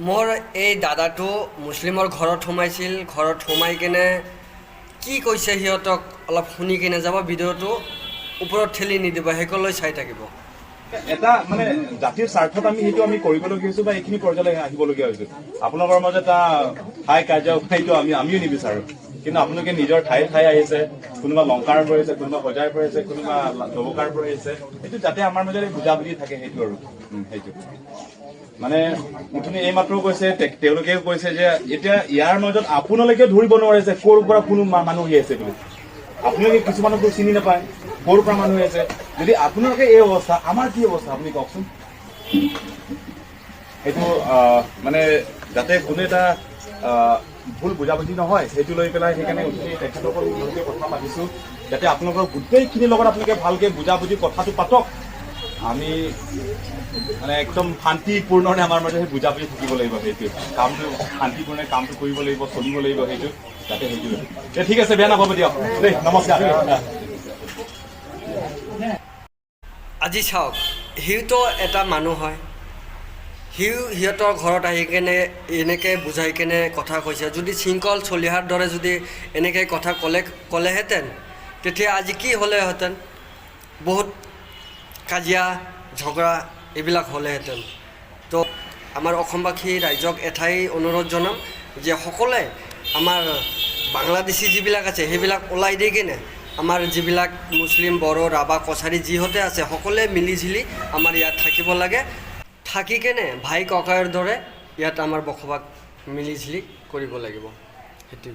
মোৰ এই দাদাটো মুছলিমৰ ঘৰত সোমাইছিল, ঘৰত সোমাই কিনে কি কৈছে সিহঁতক অলপ শুনি কিনে যাব, ভিডিঅ'টো ওপৰত ঠেলি নিদিব সেইকলৈ চাই থাকিব। এটা মানে জাতিৰ স্বাৰ্থত আমি সেইটো আমি কৰিবলগীয়া হৈছো বা এইখিনি পৰ্যায়লৈ আহিবলগীয়া হৈছো। আপোনালোকৰ মাজত এটা ঠাই কাৰ্য সেইটো আমি আমিও নিবিচাৰো। কিন্তু আপোনালোকে নিজৰ ঠাই ঠাই আহিছে কোনোবা লংকাৰ পৰা আহিছে কোনোবা বজাৰ পৰা আহিছে কোনোবা দবকাৰ পৰা আহিছে সেইটো যাতে আমাৰ মাজত বুজাবুজি থাকে সেইটো আৰু। সেইটো। মানে মুঠনি এই মাত্ৰ কৈছে, তে- তেওঁলোকেও কৈছে যে এতিয়া ইয়াৰ মাজত আপোনালোকে ধৰিব নোৱাৰে যে ক'ৰ পৰা কোনো মানুহ আহি আছে বুলি। আপোনালোকে কিছুমানকতো চিনি নাপায়, ক'ৰ পৰা মানুহ আহি আছে। যদি আপোনালোকে এই অৱস্থা, আমাৰ কি অৱস্থা, আপুনি কওকচোন। সেইটো মানে যাতে কোনো এটা ভুল বুজাবুজি নহয়, সেইটো লৈ পেলাই সেইকাৰণে উঠি তেখেতসকল কথা পাতিছো। যাতে আপোনালোকৰ গোটেইখিনিৰ লগত আপোনালোকে ভালকে বুজাবুজি কথাটো পাতক। আমি মানে একদম শান্তিপূৰ্ণৰে আমাৰ মাজত সেই বুজাবুজি থাকিব লাগিব সেইটো কামটো শান্তিপূৰ্ণে কামটো কৰিব লাগিব চলিব লাগিব সেইটো যাতে সেইটো এ, ঠিক আছে বেয়া নাপাব দিয়ক। দেই নমস্কাৰ। আজি চাওক সিওতো এটা মানুহ হয়। সিও সিহঁতৰ ঘৰত আহি কেনে এনেকৈ বুজাই কেনে কথা কৈছে। যদি শৃংখল চলিহাৰ দৰে যদি এনেকৈ কথা ক'লে ক'লেহেঁতেন তেতিয়া আজি কি হ'লেহেঁতেন? বহুত কাজিয়া ঝগৰা এইবিলাক হ'লেহেঁতেন। তো আমাৰ অসমবাসী ৰাইজক এঠাই অনুৰোধ জনাম যে সকলোৱে আমাৰ বাংলাদেশী যিবিলাক আছে, সেইবিলাক ওলাই দি কিনে আমাৰ যিবিলাক মুছলিম বড়ো, ৰাভা, কছাৰী যিহঁতে আছে, সকলোৱে মিলি জুলি আমাৰ ইয়াত থাকিব লাগে। থাকি কেনে ভাই ককাইৰ দৰে ইয়াত আমাৰ বসবাস মিলি জুলি কৰিব লাগিব। সেইটোৱে